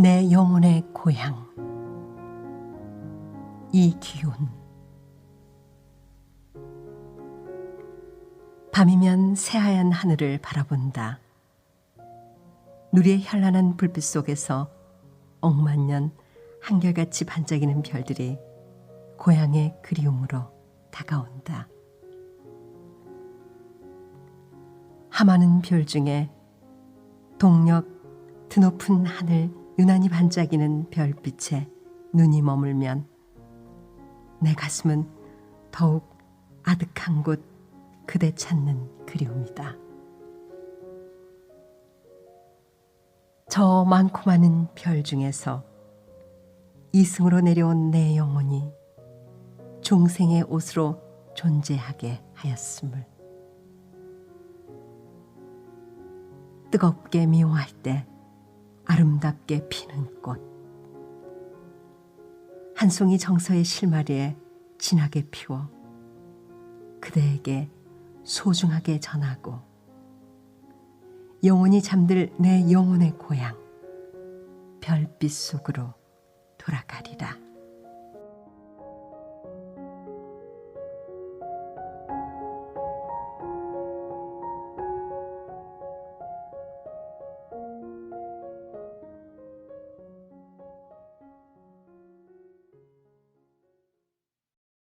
내 영혼의 고향 이기훈 밤이면 새하얀 하늘을 바라본다. 누리의 현란한 불빛 속에서 억만년 한결같이 반짝이는 별들이 고향의 그리움으로 다가온다. 하마는 별 중에 동력 드높은 하늘 유난히 반짝이는 별빛에 눈이 머물면 내 가슴은 더욱 아득한 곳 그대 찾는 그리움이다. 저 많고 많은 별 중에서 이승으로 내려온 내 영혼이 중생의 옷으로 존재하게 하였음을 뜨겁게 미워할 때 아름답게 피는 꽃. 한 송이 정서의 실마리에 진하게 피워 그대에게 소중하게 전하고 영원히 잠들 내 영혼의 고향 별빛 속으로 돌아가리라.